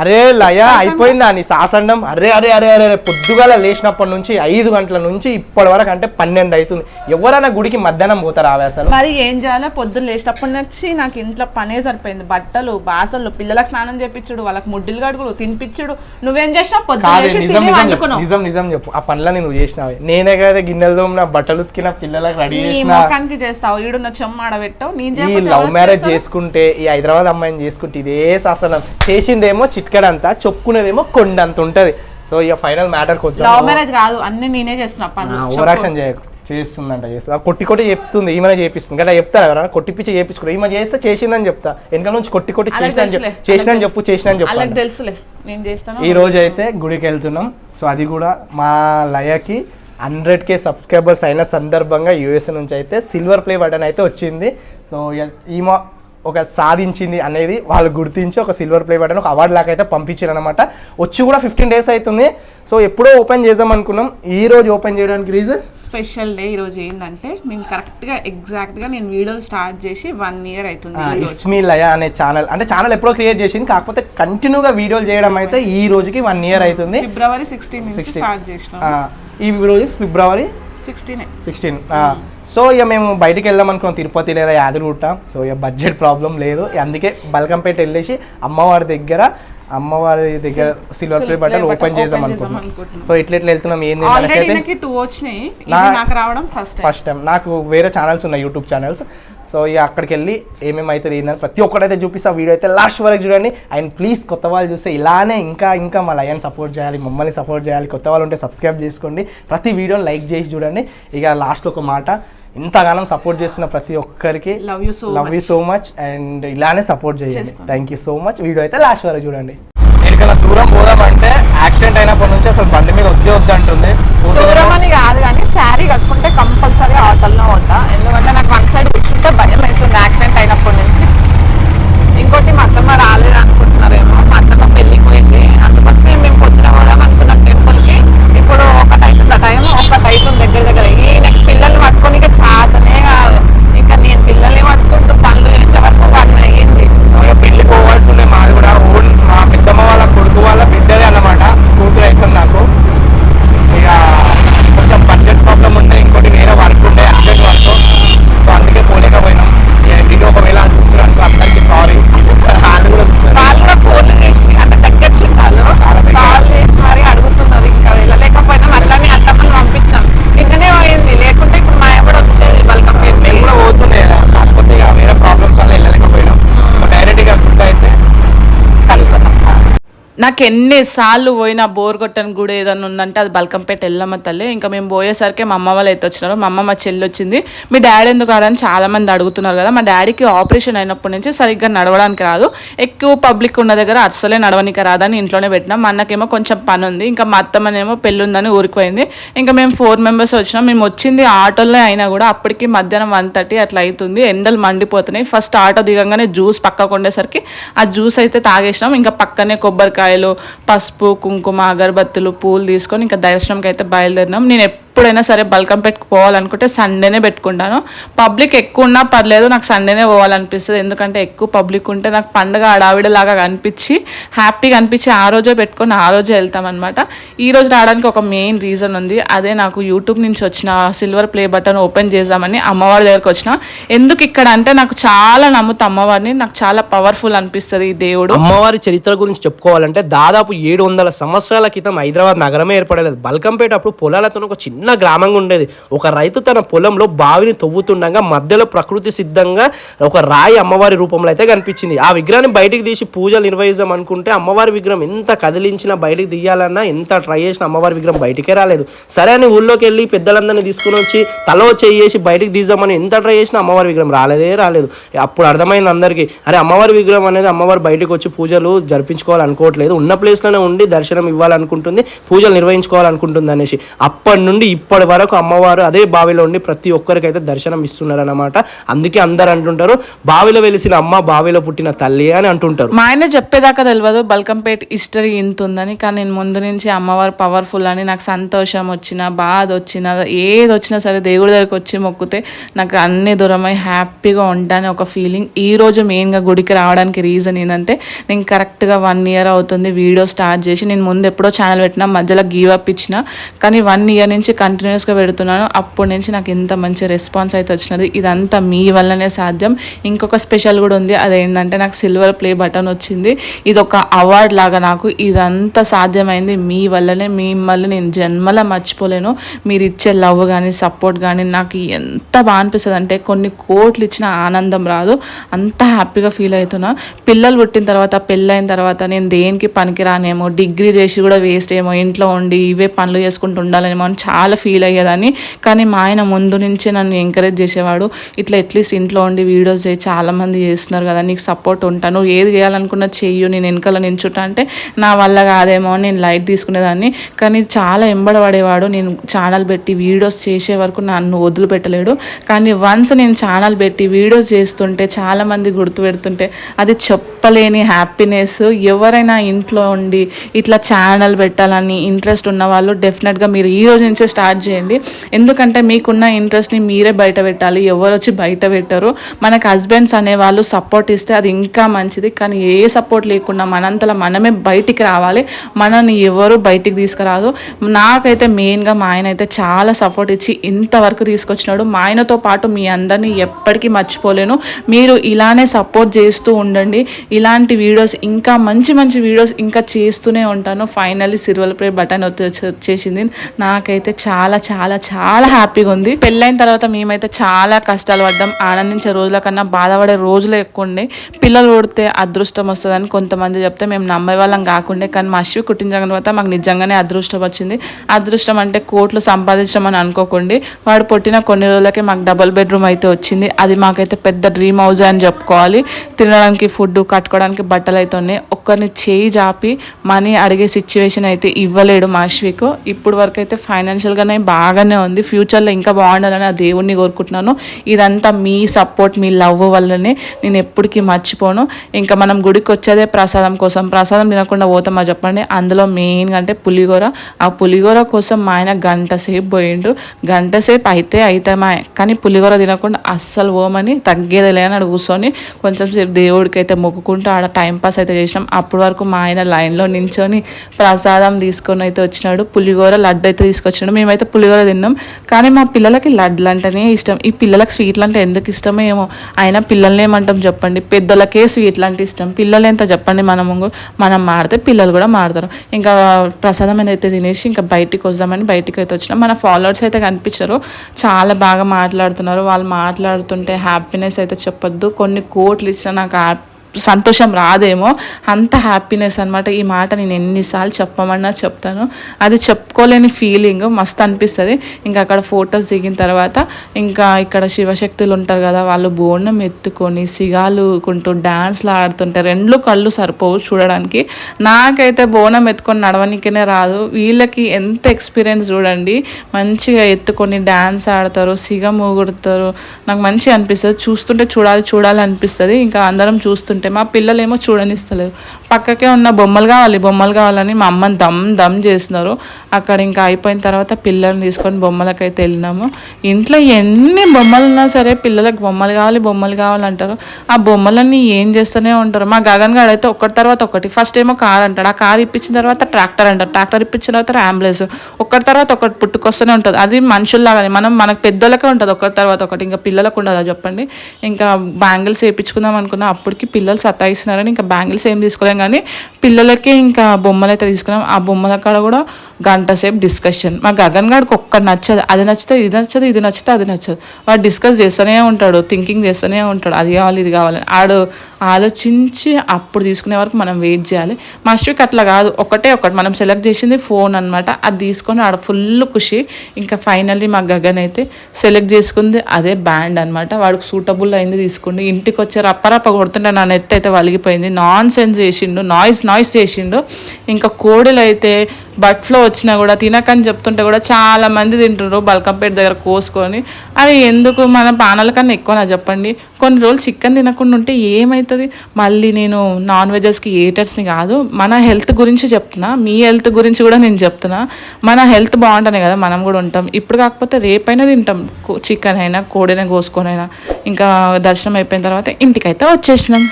అరే లయ అయిపోయిందా నీ సాసండం అరే అరే అరే అరే పొద్దుగాల లేచినప్పటి నుంచి ఐదు గంటల నుంచి ఇప్పటి వరకు అంటే పన్నెండు అవుతుంది. ఎవరైనా గుడికి మధ్యాహ్నం పోతారా అసలు? మరి ఏం చేయాలో? పొద్దున్న లేచినప్పటి నుంచి నాకు ఇంట్లో పనే సరిపోయింది. బట్టలు బాసలు పిల్లలకు స్నానం చేపించుడు వాళ్ళకి ముడ్డిలు గడుగులు తినిపించుడు. నువ్వేం పొద్దున్న లేచి నిజం నిజం చెప్పు, ఆ పనులని నువ్వు చేసినావు. నేనే కదా గిన్నెలు తోమిన బట్టలు ఉతికిన పిల్లలకు రెడీ చేసిన. చేస్తావు. ఈడున్న చెమ్మ ఆడబెట్టావు నేను లవ్ మ్యారేజ్? చేసుకుంటే ఈ హైదరాబాద్ అమ్మాయిని చేసుకుంటే ఇదే శాసనం చేసిందేమో చిట్కడంతా చెప్పుకునేదేమో కొండంత ఉంటది సో ఇక ఫైనల్ మ్యాటర్ లవ్ కోసం మ్యారేజ్ కాదు అన్ని నేనే చేస్తున్నా పనులు ఓవర్ యాక్షన్ చేయకు చేస్తుందంట చేస్తా. కొట్టి కొట్టి చెప్తుంది ఈమె చేపిస్తుంది. కదా చెప్తారు ఎవరైనా? కొట్టి పిచ్చి చేపించుకో ఈమె చేస్తే చేసిందని చెప్తా. వెనక నుంచి కొట్టి కొట్టి చేసిన. చేసిన చెప్పు చేసిన చెప్పు తెలుసులే. నేను చేస్తాను? ఈ రోజు అయితే గుడికి వెళ్తున్నాం. సో అది కూడా మా లయకి హండ్రెడ్ కే సబ్స్క్రైబర్స్ అయిన సందర్భంగా యూఎస్ నుంచి అయితే సిల్వర్ ప్లే బటన్ అయితే వచ్చింది. సో ఈమె ఒక సాధించింది అనేది వాళ్ళు గుర్తించి ఒక సిల్వర్ ప్లే బటన్ ఒక అవార్డు లాగా అయితే పంపించారు అనమాట వచ్చి కూడా ఫిఫ్టీన్ డేస్ అవుతుంది సో ఎప్పుడో ఓపెన్ చేద్దాం అనుకున్నాం. ఈ రోజు ఓపెన్ చేయడానికి రీజన్ స్పెషల్ డే ఈ రోజు ఏంటంటే మేము కరెక్ట్గా ఎగ్జాక్ట్గా నేను వీడియోలు స్టార్ట్ చేసి వన్ ఇయర్ అవుతుంది ఇట్స్ మీ లయ అనే ఛానల్ అంటే ఛానల్ ఎప్పుడో క్రియేట్ చేసింది కాకపోతే కంటిన్యూగా వీడియోలు చేయడం అయితే ఈ రోజుకి వన్ ఇయర్ అవుతుంది ఫిబ్రవరి సిక్స్టీన్ నుంచి 16. స్టార్ట్ చేసినాం. ఈ రోజు ఫిబ్రవరి సిక్స్టీన్ సిక్స్టీన్ సో ఇక మేము బయటికి వెళ్దాం అనుకున్నాం. తిరుపతి లేదా యాదగిరిగుట్ట. సో ఇక బడ్జెట్ ప్రాబ్లం లేదు. అందుకే బల్కంపేట వెళ్ళేసి అమ్మవారి దగ్గర అమ్మవారి దగ్గర సిల్వర్ ప్లే బటన్ ఓపెన్ చేద్దాం అనుకుంటున్నాం. సో ఇట్లా ఇట్లా వెళ్తున్నాం. ఏంది టూ వచ్చినాయి. నాకు రావడం ఫస్ట్ ఫస్ట్ టైం నాకు వేరే ఛానల్స్ ఉన్నాయి యూట్యూబ్ ఛానల్స్ సో ఇక అక్కడికి వెళ్ళి ఏమేమి అవుతుంది ఏందని ప్రతి ఒక్కటైతే చూపిస్తా. వీడియో అయితే లాస్ట్ వరకు చూడండి. అండ్ ప్లీజ్ కొత్త వాళ్ళు చూస్తే ఇలానే ఇంకా ఇంకా మా లయన్ సపోర్ట్ చేయాలి మమ్మల్ని సపోర్ట్ చేయాలి. కొత్త వాళ్ళు ఉంటే సబ్స్క్రైబ్ చేసుకోండి. ప్రతి వీడియోని లైక్ చేసి చూడండి. ఇక లాస్ట్లో ఒక మాట. ఇంతగానం సపోర్ట్ చేస్తున్న ప్రతి ఒక్కరికి love you so love you so much and ఇలానే సపోర్ట్ చేయండి. Thank you so much video అయితే లాస్ట్ వరకు చూడండి. ఎక్కడికైనా దూరం పోదామంటే యాక్సిడెంట్ అయినప్పటి నుంచి అసలు బండి మీద వద్దే వద్దు అంటుంది. దూరం అని కాదు కానీ శారీ కట్టుకుంటే కంపల్సరీ ఆటోలో పోతా. ఎందుకంటే నాకు వన్ సైడ్ కూర్చుంటే భయం అవుతుంది యాక్సిడెంట్ అయినప్పటి నాకు ఎన్నిసార్లు పోయినా బోర్ కొట్టని గుడి ఏదైనా ఉందంటే అది బల్కంపేట వెళ్ళమ్మ తల్లి. ఇంకా మేము పోయేసరికి మా అమ్మ వాళ్ళు అయితే వచ్చినారు మా అమ్మ మా చెల్లి వచ్చింది. మీ డాడీ ఎందుకు రాడని చాలా మంది అడుగుతున్నారు కదా. మా డాడీకి ఆపరేషన్ అయినప్పటి నుంచి సరిగ్గా నడవడానికి రాదు. ఎక్కువ పబ్లిక్ ఉన్న దగ్గర అస్సలే నడవనికి రాదని ఇంట్లోనే పెట్టినాం. మా అన్నకేమో కొంచెం పని ఉంది ఇంకా మా అత్తమ్మనేమో పెళ్ళి ఉందని ఊరికి పోయింది ఇంకా మేము ఫోర్ మెంబర్స్ వచ్చినాం. మేము వచ్చింది ఆటోలో అయినా కూడా అప్పటికి మధ్యాహ్నం వన్ థర్టీ అట్లా అవుతుంది ఎండలు మండిపోతున్నాయి. ఫస్ట్ ఆటో దిగంగానే జ్యూస్ పక్కకు ఉండేసరికి ఆ జ్యూస్ అయితే తాగేసినాం. ఇంకా పక్కనే కొబ్బరికాయలు పసుపు కుంకుమ అగరబత్తులు పూలు తీసుకొని ఇంకా దర్శనంకి అయితే బయలుదేరినాం. నేను ఎప్పుడైనా సరే బల్కం పెట్టుకోవాలనుకుంటే సండేనే పెట్టుకుంటాను. పబ్లిక్ ఎక్కువ ఉన్నా పర్లేదు నాకు సండేనే పోవాలనిపిస్తుంది. ఎందుకంటే ఎక్కువ పబ్లిక్ ఉంటే నాకు పండగ ఆడావిడలాగా కనిపించి హ్యాపీగా అనిపించి ఆ రోజే పెట్టుకొని ఆ రోజే వెళ్తామన్నమాట. ఈ రోజు రావడానికి ఒక మెయిన్ రీజన్ ఉంది. అదే నాకు యూట్యూబ్ నుంచి వచ్చిన సిల్వర్ ప్లే బటన్ ఓపెన్ చేద్దామని అమ్మవారి దగ్గరకు వచ్చిన. ఎందుకు ఇక్కడ అంటే నాకు చాలా నమ్ముతా అమ్మవారిని. నాకు చాలా పవర్ఫుల్ అనిపిస్తుంది ఈ దేవుడు. అమ్మవారి చరిత్ర గురించి చెప్పుకోవాలంటే దాదాపు ఏడు వందల సంవత్సరాల క్రితం హైదరాబాద్ నగరమే ఏర్పడలేదు. బల్కంపేట అప్పుడు పొలాలతో ఒక చిన్న గ్రామంగా ఉండేది. ఒక రైతు తన పొలంలో బావిని తవ్వుతుండగా మధ్యలో ప్రకృతి సిద్ధంగా ఒక రాయి అమ్మవారి రూపంలో అయితే కనిపించింది. ఆ విగ్రహాన్ని బయటికి తీసి పూజలు నిర్వహిద్దాం అనుకుంటే అమ్మవారి విగ్రహం ఎంత కదిలించినా బయటికి తీయాలన్నా ఎంత ట్రై చేసినా అమ్మవారి విగ్రహం బయటికే రాలేదు. సరే అని ఊళ్ళోకి వెళ్ళి పెద్దలందరినీ తీసుకుని వచ్చి తలో చేసి బయటికి తీద్దామని ఎంత ట్రై చేసినా అమ్మవారి విగ్రహం రాలేదే రాలేదు. అప్పుడు అర్థమైంది అందరికీ అరే అమ్మవారి విగ్రహం అనేది అమ్మవారి బయటకు వచ్చి పూజలు జరిపించుకోవాలనుకోవట్లేదు. ఉన్న ప్లేస్లోనే ఉండి దర్శనం ఇవ్వాలనుకుంటుంది పూజలు నిర్వహించుకోవాలనుకుంటుంది అనేసి. అప్పటి నుండి ఇప్పటి వరకు అమ్మవారు అదే బావిలో ఉండి ప్రతి ఒక్కరికైతే దర్శనం ఇస్తున్నారు అనమాట అందుకే అందరు అంటుంటారు బావిలో వెలిసిన అమ్మ బావిలో పుట్టిన తల్లి అని అంటుంటారు. మా ఆయన చెప్పేదాకా తెలియదు బల్కంపేట్ హిస్టరీ ఇంత ఉందని కానీ నేను ముందు నుంచి అమ్మవారు పవర్ఫుల్ అని నాకు సంతోషం వచ్చినా బాధ వచ్చినా ఏది వచ్చినా సరే దేవుడి దగ్గరికి వచ్చి మొక్కితే నాకు అన్ని దూరమై హ్యాపీగా ఉంటాను ఒక ఫీలింగ్ ఈ రోజు మెయిన్గా గుడికి రావడానికి రీజన్ ఏంటంటే నేను కరెక్ట్గా వన్ ఇయర్ అవుతుంది వీడియో స్టార్ట్ చేసి నేను ముందు ఎప్పుడో ఛానల్ పెట్టినా మధ్యలో గివ్ అప్ ఇచ్చిన కానీ వన్ ఇయర్ నుంచి కంటిన్యూస్గా పెడుతున్నాను. అప్పటి నుంచి నాకు ఎంత మంచి రెస్పాన్స్ అయితే వచ్చినది. ఇదంతా మీ వల్లనే సాధ్యం. ఇంకొక స్పెషల్ కూడా ఉంది. అదేంటంటే నాకు సిల్వర్ ప్లే బటన్ వచ్చింది. ఇది ఒక అవార్డ్ లాగా నాకు. ఇదంతా సాధ్యమైంది మీ వల్లనే. మిమ్మల్ని నేను జన్మలా మర్చిపోలేను. మీరు ఇచ్చే లవ్ కానీ సపోర్ట్ కానీ నాకు ఎంత బాగా అనిపిస్తుంది అంటే కొన్ని కోట్లు ఇచ్చిన ఆనందం రాదు. అంత హ్యాపీగా ఫీల్ అవుతున్నా. పిల్లలు పుట్టిన తర్వాత పెళ్ళైన తర్వాత నేను దేనికి పనికిరానేమో డిగ్రీ చేసి కూడా వేస్ట్ ఏమో ఇంట్లో ఉండి ఇవే పనులు చేసుకుంటూ ఉండాలేమో అని చాలా ఫీల్ అయ్యేదాన్ని. కానీ మా ఆయన ముందు నుంచే నన్ను ఎంకరేజ్ చేసేవాడు. ఇట్లా అట్లీస్ట్ ఇంట్లో ఉండి వీడియోస్ చేయి చాలామంది చేస్తున్నారు కదా నీకు సపోర్ట్ ఉంటాను ఏది చేయాలనుకున్నా చెయ్యు నేను వెనకాల నించుట అంటే నా వల్ల కాదేమో అని నేను లైట్ తీసుకునేదాన్ని. కానీ చాలా ఎంబడబడేవాడు. నేను ఛానల్ పెట్టి వీడియోస్ చేసే వరకు నన్ను వదిలిపెట్టలేడు. కానీ వన్స్ నేను ఛానల్ పెట్టి వీడియోస్ చేస్తుంటే చాలామంది గుర్తు పెడుతుంటే అది చెప్పలేని హ్యాపీనెస్ ఎవరైనా ఇంట్లో ఉండి ఇట్లా ఛానల్ పెట్టాలని ఇంట్రెస్ట్ ఉన్న వాళ్ళు డెఫినెట్గా మీరు ఈ రోజు నుంచే స్టార్ట్ చేయండి. ఎందుకంటే మీకున్న ఇంట్రెస్ట్ని మీరే బయట పెట్టాలి. ఎవరు వచ్చి బయట పెట్టరు మనకు హస్బెండ్స్ అనేవాళ్ళు సపోర్ట్ ఇస్తే అది ఇంకా మంచిది. కానీ ఏ సపోర్ట్ లేకుండా మనంతలో మనమే బయటికి రావాలి. మనల్ని ఎవరు బయటికి తీసుకురాదు. నాకైతే మెయిన్గా మా ఆయన అయితే చాలా సపోర్ట్ ఇచ్చి ఇంతవరకు తీసుకొచ్చినాడు. మా ఆయనతో పాటు మీ అందరినీ ఎప్పటికీ మర్చిపోలేను. మీరు ఇలానే సపోర్ట్ చేస్తూ ఉండండి. ఇలాంటి వీడియోస్ ఇంకా మంచి మంచి వీడియోస్ ఇంకా చేస్తూనే ఉంటాను. ఫైనల్లీ సిల్వర్ ప్లే బటన్ వచ్చేసింది. నాకైతే చాలా చాలా చాలా హ్యాపీగా ఉంది. పెళ్ళైన తర్వాత మేమైతే చాలా కష్టాలు పడ్డాం. ఆనందించే రోజుల కన్నా బాధపడే రోజులు ఎక్కువ ఉండే. పిల్లలు ఓడితే అదృష్టం వస్తుందని కొంతమంది చెప్తే మేము నమ్మే వాళ్ళం కాకుండే కానీ మా అశ్వి కుట్టించిన తర్వాత మాకు నిజంగానే అదృష్టం వచ్చింది. అదృష్టం అంటే కోట్లు సంపాదించడం అని అనుకోకండి. వాడు పుట్టిన కొన్ని రోజులకే మాకు డబుల్ బెడ్రూమ్ అయితే వచ్చింది. అది మాకైతే పెద్ద డ్రీమ్ హౌస్ అని చెప్పుకోవాలి. తినడానికి ఫుడ్ కట్టుకోవడానికి బట్టలు అయితే ఉన్నాయి. ఒక్కరిని చేయి జాపి మనీ అడిగే సిచ్యువేషన్ అయితే ఇవ్వలేడు మా అశ్వికు. ఇప్పుడు వరకు అయితే ఫైనాన్షియల్ ఫైనాన్షియల్గానే బాగానే ఉంది. ఫ్యూచర్లో ఇంకా బాగుండాలని ఆ దేవుణ్ణి కోరుకుంటున్నాను. ఇదంతా మీ సపోర్ట్ మీ లవ్ వల్లనే నేను ఎప్పటికీ మర్చిపోను. ఇంకా మనం గుడికి వచ్చేదే ప్రసాదం కోసం. ప్రసాదం తినకుండా పోతామా చెప్పండి. అందులో మెయిన్గా అంటే పులిగోర ఆ పులిగోర కోసం మా ఆయన గంట సేపు పోయిండు. గంట సేపు అయితే అయితే మా కానీ పులిగోర తినకుండా అస్సలు పోమని తగ్గేదిలే అని కూర్చొని కొంచెం సేపు దేవుడికి అయితే మొక్కుకుంటూ ఆడ టైంపాస్ అయితే చేసినాం. అప్పటి వరకు మా ఆయన లైన్లో నించొని ప్రసాదం తీసుకొని అయితే వచ్చినాడు. పులిగోర లడ్డు అయితే తీసుకొచ్చినాడు మేమైతే పులిగోర తిన్నాం. కానీ మా పిల్లలకి లడ్లు అంటేనే ఇష్టం. ఈ పిల్లలకి స్వీట్లు అంటే ఎందుకు ఇష్టమో ఏమో. అయినా పిల్లల్ని ఏమంటాం చెప్పండి. పెద్దలకే స్వీట్లు అంటే ఇష్టం. పిల్లలు ఎంత చెప్పండి మనము మనం మాడితే పిల్లలు కూడా మాడతారు. ఇంకా ప్రసాదం అయితే తినేసి ఇంకా బయటికి వద్దామని బయటికి అయితే వచ్చినాం. మన ఫాలోవర్స్ అయితే కనిపించారు. చాలా బాగా మాట్లాడుతున్నారు. వాళ్ళు మాట్లాడుతుంటే హ్యాపీనెస్ అయితే చెప్పొద్దు. కొన్ని కోట్లు ఇచ్చిన నాకు హ్యాపీ సంతోషం రాదేమో అంత హ్యాపీనెస్ అనమాట ఈ మాట నేను ఎన్నిసార్లు చెప్పమన్నా చెప్తాను. అది చెప్పుకోలేని ఫీలింగ్ మస్తు అనిపిస్తుంది. ఇంకా అక్కడ ఫొటోస్ దిగిన తర్వాత ఇంకా ఇక్కడ శివశక్తులు ఉంటారు కదా వాళ్ళు బోనం ఎత్తుకొని సిగాలుకుంటూ డ్యాన్స్లు ఆడుతుంటే రెండు కళ్ళు సరిపోవు చూడడానికి. నాకైతే బోనం ఎత్తుకొని నడవనికనే రాదు. వీళ్ళకి ఎంత ఎక్స్పీరియన్స్ చూడండి. మంచిగా ఎత్తుకొని డ్యాన్స్ ఆడతారు సిగ మూగుడతారు. నాకు మంచిగా అనిపిస్తుంది. చూస్తుంటే చూడాలి చూడాలి అనిపిస్తుంది. ఇంకా అందరం చూస్తుంటే మా పిల్లలు ఏమో చూడనిస్తలేరు. పక్కకే ఉన్న బొమ్మలు కావాలి బొమ్మలు కావాలని మా అమ్మని దమ్ దమ్ చేస్తున్నారు. అక్కడ ఇంకా అయిపోయిన తర్వాత పిల్లల్ని తీసుకొని బొమ్మలకైతే వెళ్ళినాము. ఇంట్లో ఎన్ని బొమ్మలు ఉన్నా సరే పిల్లలకు బొమ్మలు కావాలి బొమ్మలు కావాలంటారు ఆ బొమ్మలన్నీ ఏం చేస్తూనే ఉంటారు. మా గగన్ గారు అయితే ఒకటి తర్వాత ఒకటి ఫస్ట్ ఏమో కార్ అంటాడు. ఆ కార్ ఇప్పించిన తర్వాత ట్రాక్టర్ అంటారు ట్రాక్టర్ ఇప్పించిన తర్వాత అంబులెన్స్ ఒకటి తర్వాత ఒకటి పుట్టుకొస్తూనే ఉంటుంది. అది మనుషుల్లాగానే. మనం మనకు పెద్దోళ్ళకే ఉంటుంది. ఒకటి తర్వాత ఒకటి ఇంకా పిల్లలకు ఉండదా చెప్పండి. ఇంకా బ్యాంగిల్స్ వేయించుకుందాం అనుకున్నా అప్పటికి పిల్లలు పిల్లలు సతాయిస్తున్నారని ఇంకా బ్యాంగిల్స్ ఏం తీసుకోలేం కానీ పిల్లలకి ఇంకా బొమ్మలు అయితే తీసుకున్నాం. ఆ బొమ్మల కాడ కూడా గంట సేపు డిస్కషన్ మా గగన్ గాడికి ఒక్క నచ్చదు. అది నచ్చితే ఇది నచ్చదు ఇది నచ్చితే అది నచ్చదు. వాడు డిస్కస్ చేస్తూనే ఉంటాడు థింకింగ్ చేస్తూనే ఉంటాడు. అది కావాలి ఇది కావాలి. ఆడు ఆలోచించి అప్పుడు తీసుకునే వరకు మనం వెయిట్ చేయాలి. మాస్టర్కి అట్లా కాదు. ఒకటే ఒకటి. మనం సెలెక్ట్ చేసింది ఫోన్ అనమాట అది తీసుకొని ఆడ ఫుల్ ఖుషి. ఇంకా ఫైనల్లీ మా గగన్ అయితే సెలెక్ట్ చేసుకుంది అదే బ్యాండ్ అనమాట వాడికి సూటబుల్ అయింది తీసుకుండి ఇంటికి వచ్చే రప్పరప్ప కొడుతుంటే నా నెత్తి అయితే వలిగిపోయింది. నాన్ సెన్స్ చేసిండు. నాయిస్ నాయిస్ చేసిండు. ఇంకా కోడలు అయితే బట్ ఫ్లో వచ్చినా కూడా తినకని చెప్తుంటే కూడా చాలా మంది తింటున్నారు బల్కంపేట దగ్గర కోసుకొని. అది ఎందుకు మన పానాల కన్నా ఎక్కువ నా చెప్పండి. కొన్ని రోజులు చికెన్ తినకుండా ఉంటే ఏమవుతుంది మళ్ళీ నేను నాన్ వెజెస్కి ఏటర్స్ని కాదు మన హెల్త్ గురించి చెప్తున్నా. మీ హెల్త్ గురించి కూడా నేను చెప్తున్నా. మన హెల్త్ బాగుంటేనే కదా మనం కూడా ఉంటాం. ఇప్పుడు కాకపోతే రేపైనా తింటాం. చికెన్ అయినా కోడైనా కోసుకొని అయినా. ఇంకా దర్శనం అయిపోయిన తర్వాత ఇంటికైతే వచ్చేసినాం.